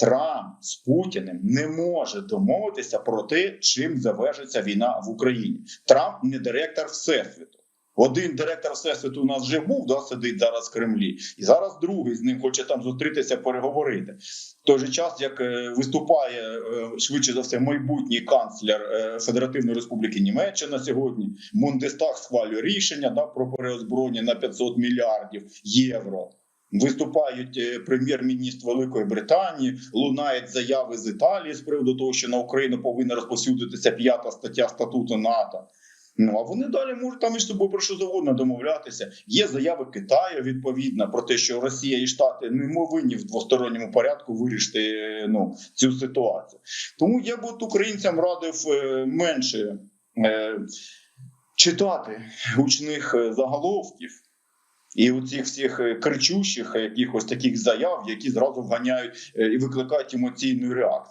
Трамп з Путіним не може домовитися про те, чим завершиться війна в Україні. Трамп не директор всесвіту. Один директор всесвіту у нас вже був, да, сидить зараз в Кремлі, і зараз другий з ним хоче там зустрітися, переговорити. В той же час, як е, виступає е, швидше за все майбутній канцлер е, Федеративної Республіки Німеччина сьогодні, Бундестаг схвалює рішення да, про переозброєння на 500 мільярдів євро. Виступають е, прем'єр-міністр Великої Британії, лунають заяви з Італії з приводу того, що на Україну повинна розповсюдитися п'ята стаття статуту НАТО. Ну а вони далі можуть там між собою про що завгодно домовлятися. Є заяви Китаю відповідно про те, що Росія і Штати не повинні в двосторонньому порядку вирішити е, ну, цю ситуацію. Тому я б от українцям радив е, менше читати гучних заголовків. І у цих всіх е, кричущих е, якихось таких заяв, які зразу вганяють е, і викликають емоційну реакцію.